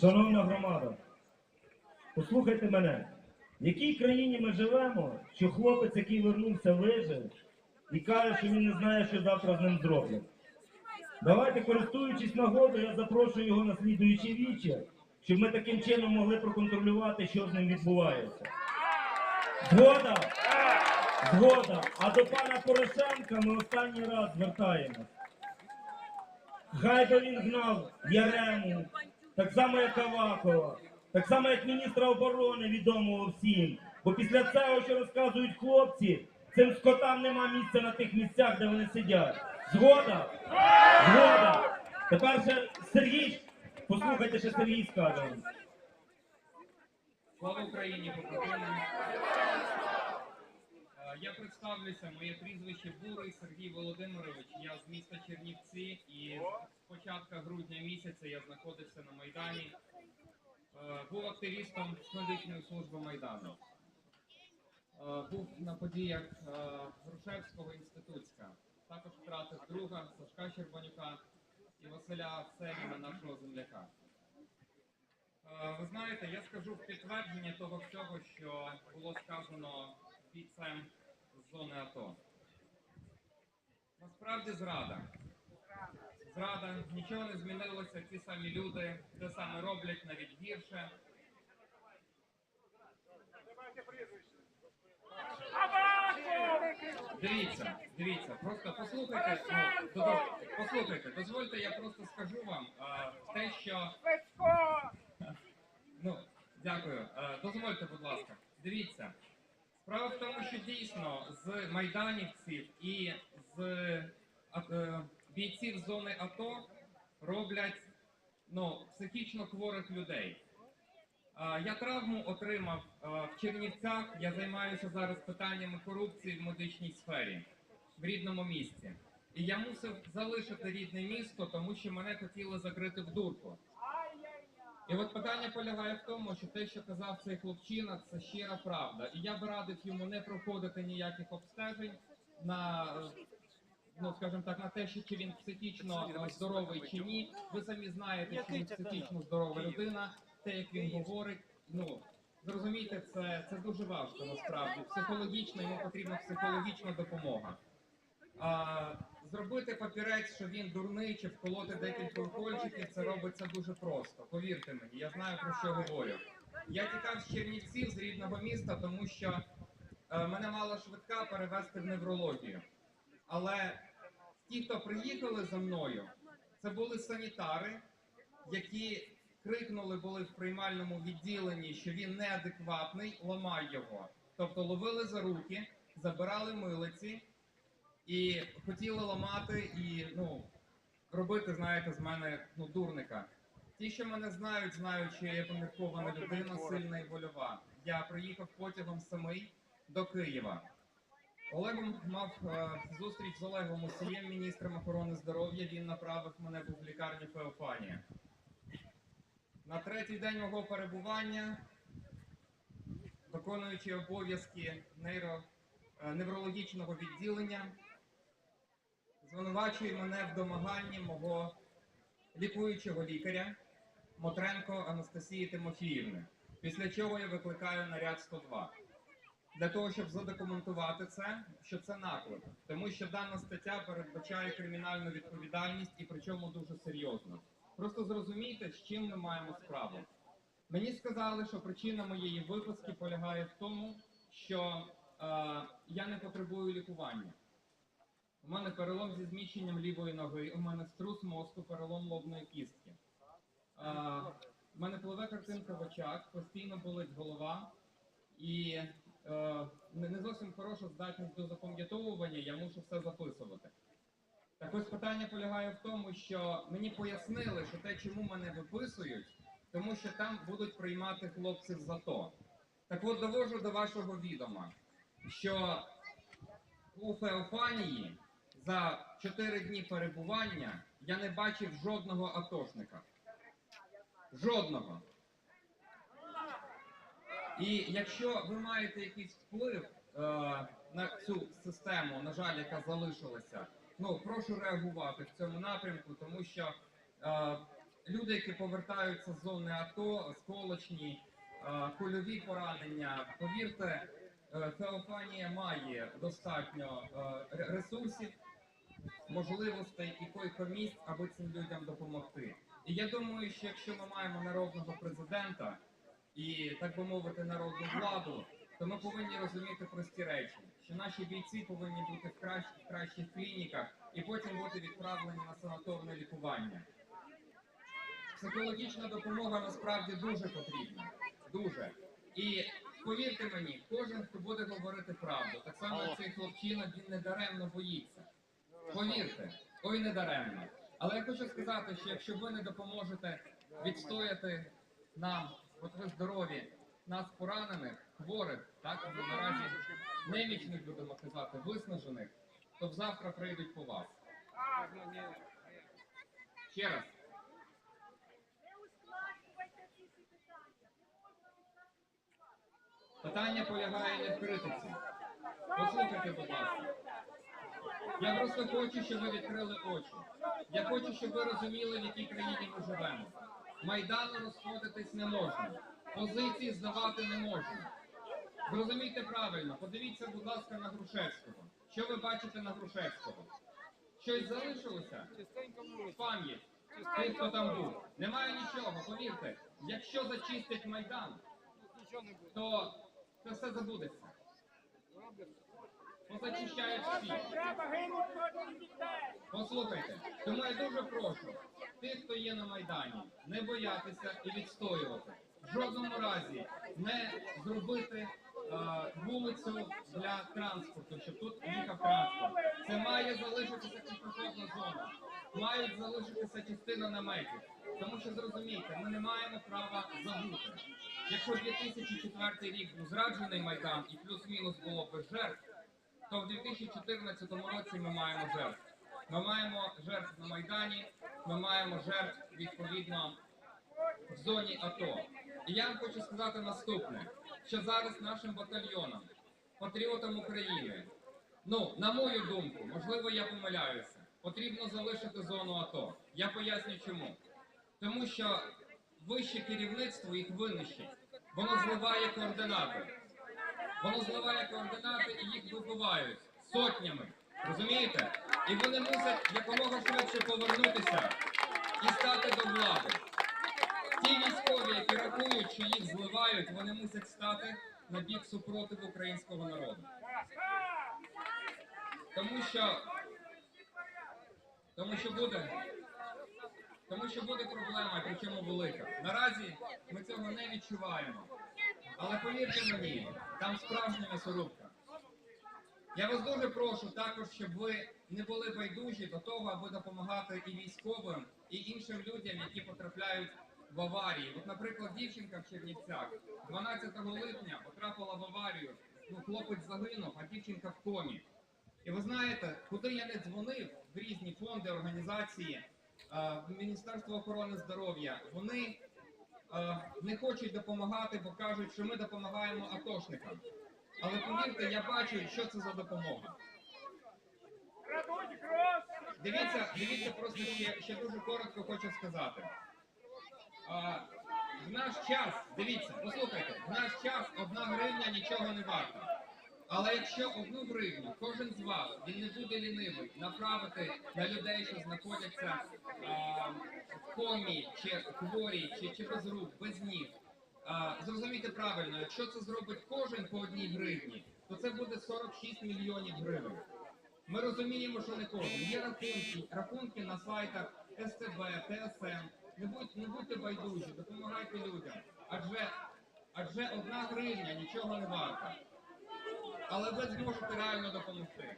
Шановна громада, послухайте мене. В якій країні ми живемо, що хлопець, який вернувся, вижив і каже, що він не знає, що завтра з ним зроблять. Давайте, користуючись нагодою, я запрошую його на слідуючі вічі, щоб ми таким чином могли проконтролювати, що з ним відбувається. Згода! Згода! А до пана Порошенка ми останній раз звертаємось. Хай би він гнав Ярему, так само як Авакова, так само як міністра оборони відомого всім. Бо після цього, що розказують хлопці, цим скотам нема місця на тих місцях, де вони сидять. Згода? Згода. Тепер ще Сергій, послухайте, що Сергій скаже. Слава Україні, побратими! Я представлюся, моє прізвище Бурий Сергій Володимирович. Я з міста Чернівці і з початку грудня місяця я знаходився на Майдані. Е, Був активістом медичної служби Майдану. Е, Був на подіях е, Грушевського інститутська. Також втратив друга Сашка Щербанюка і Василя Сеніна, нашого земляка. Ви знаєте, я скажу в підтвердження того всього, що було сказано бійцем зони АТО. Насправді зрада. Зрада, нічого не змінилося, ті самі люди, те саме роблять, навіть гірше. Дивіться, дивіться, просто послухайте, ну, послухайте, дозвольте, я просто скажу вам а, те, що Ну, дякую. Е, Дозвольте, будь ласка. Дивіться. Справа в тому, що дійсно з майданівців і з е, бійців зони АТО роблять ну, психічно хворих людей. Я травму отримав в Чернівцях. Я займаюся зараз питаннями корупції в медичній сфері в рідному місті. І я мусив залишити рідне місто, тому що мене хотіли закрити в дурку. І от питання полягає в тому, що те, що казав цей хлопчина, це щира правда. І я би радив йому не проходити ніяких обстежень на, ну скажімо так, на те, що чи він психічно здоровий чи ні. Ви самі знаєте, що він психічно здорова людина, те, як він говорить, ну. Зрозумійте, це, це дуже важко насправді. Психологічно йому потрібна психологічна допомога. А, зробити папірець, що він дурний, чи вколоти декілька укольчиків, це робиться дуже просто. Повірте мені, я знаю про що говорю. Я тікав з Чернівців з рідного міста, тому що е, мене мала швидка перевезти в неврологію. Але ті, хто приїхали за мною, це були санітари, які крикнули були в приймальному відділенні, що він неадекватний, ламай його. Тобто ловили за руки, забирали милиці і хотіли ламати і ну, робити, знаєте, з мене ну, дурника. Ті, що мене знають, знають, що я поміркована людина, сильна і вольова. Я приїхав потягом самий до Києва. Олегом мав е, зустріч з Олегом Мусієм, міністром охорони здоров'я. Він направив мене був в лікарню Феофанія. На третій день мого перебування, виконуючи обов'язки нейро, е, неврологічного відділення, звинувачує мене в домаганні мого лікуючого лікаря Мотренко Анастасії Тимофіївни. Після чого я викликаю наряд 102 для того, щоб задокументувати це, що це наклеп, тому що дана стаття передбачає кримінальну відповідальність і причому дуже серйозно. Просто зрозумійте, з чим ми маємо справу. Мені сказали, що причина моєї виписки полягає в тому, що е, я не потребую лікування. У мене перелом зі зміщенням лівої ноги, у мене струс мозку, перелом лобної кістки. Е, у мене пливе картинка в очах, постійно болить голова і е, не зовсім хороша здатність до запам'ятовування, я мушу все записувати. Так ось питання полягає в тому, що мені пояснили, що те, чому мене виписують, тому що там будуть приймати хлопців з АТО. Так от довожу до вашого відома, що у Феофанії за 4 дні перебування я не бачив жодного атошника. Жодного. І якщо ви маєте якийсь вплив е, на цю систему, на жаль, яка залишилася, ну прошу реагувати в цьому напрямку, тому що е, люди, які повертаються з зони АТО, осколочні, е, кульові поранення. Повірте, е, Феофанія має достатньо е, ресурсів, можливостей і койко-місць, аби цим людям допомогти. І я думаю, що якщо ми маємо народного президента і, так би мовити, народну владу, то ми повинні розуміти прості речі, що наші бійці повинні бути в кращих, в кращих клініках і потім бути відправлені на санаторне лікування. Психологічна допомога насправді дуже потрібна. Дуже. І повірте мені, кожен, хто буде говорити правду, так само як цей хлопчина, він не даремно боїться. Повірте, ой не даремно. Але я хочу сказати, що якщо ви не допоможете відстояти нам, от ви здорові, нас поранених, хворих, так ну, наразі немічних будемо казати, виснажених, то завтра прийдуть по вас. Ще раз. Питання полягає не в критиці. Послухайте, будь ласка. Я просто хочу, щоб ви відкрили очі. Я хочу, щоб ви розуміли, в якій країні ми живемо. Майдану розходитись не можна. Позиції здавати не можна. Зрозумійте правильно, подивіться, будь ласка, на Грушевського. Що ви бачите на Грушевського? Щось залишилося? Пам'ять. Тих, хто там був. Немає нічого, повірте. Якщо зачистять Майдан, то це все забудеться. Послухайте, тому я дуже прошу тих, хто є на Майдані, не боятися і відстоювати. В жодному разі не зробити е, вулицю для транспорту, щоб тут їхав транспорт. Це має залишитися пішохідна зона, мають залишитися частина наметів. Тому що зрозумійте, ми не маємо права забути. Якщо 2004 рік був зраджений майдан і плюс-мінус було без жертв, то в 2014 році ми маємо жертв. Ми маємо жертв на Майдані, ми маємо жертв відповідно в зоні АТО. І я вам хочу сказати наступне: що зараз нашим батальйонам, патріотам України, ну, на мою думку, можливо, я помиляюся, потрібно залишити зону АТО. Я поясню чому. Тому що вище керівництво їх винищить. Воно зливає координати. Воно зливає координати і їх вибивають сотнями. Розумієте? І вони мусять якомога швидше повернутися і стати до влади. Ті військові, які рахують, що їх зливають, вони мусять стати на бік супротиву українського народу. Тому що, тому що буде, тому що буде проблема, причому велика. Наразі ми цього не відчуваємо. Але повірте мені, там справжня м'ясорубка. Я вас дуже прошу також, щоб ви не були байдужі до того, аби допомагати і військовим, і іншим людям, які потрапляють в аварії. От, наприклад, дівчинка в Чернівцях 12 липня потрапила в аварію. Ну, хлопець загинув, а дівчинка в комі. І ви знаєте, куди я не дзвонив в різні фонди, організації, е, Міністерство охорони здоров'я, вони не хочуть допомагати, бо кажуть, що ми допомагаємо атошникам. Але повірте, я бачу, що це за допомога. Дивіться, дивіться, просто ще, ще дуже коротко хочу сказати. А, в наш час, дивіться, послухайте, в наш час одна гривня нічого не варта. Але якщо одну гривню кожен з вас він не буде лінивий направити на людей, що знаходяться а, в комі, чи хворі, чи, чи без рук, без ніг, а, зрозумійте правильно, якщо це зробить кожен по одній гривні, то це буде 46 мільйонів гривень. Ми розуміємо, що не кожен. Є рахунки, рахунки на сайтах СТБ, ТСН. Не будь, не будьте байдужі, допомагайте людям. Адже, адже одна гривня нічого не варта. Але ви зможете реально допомогти.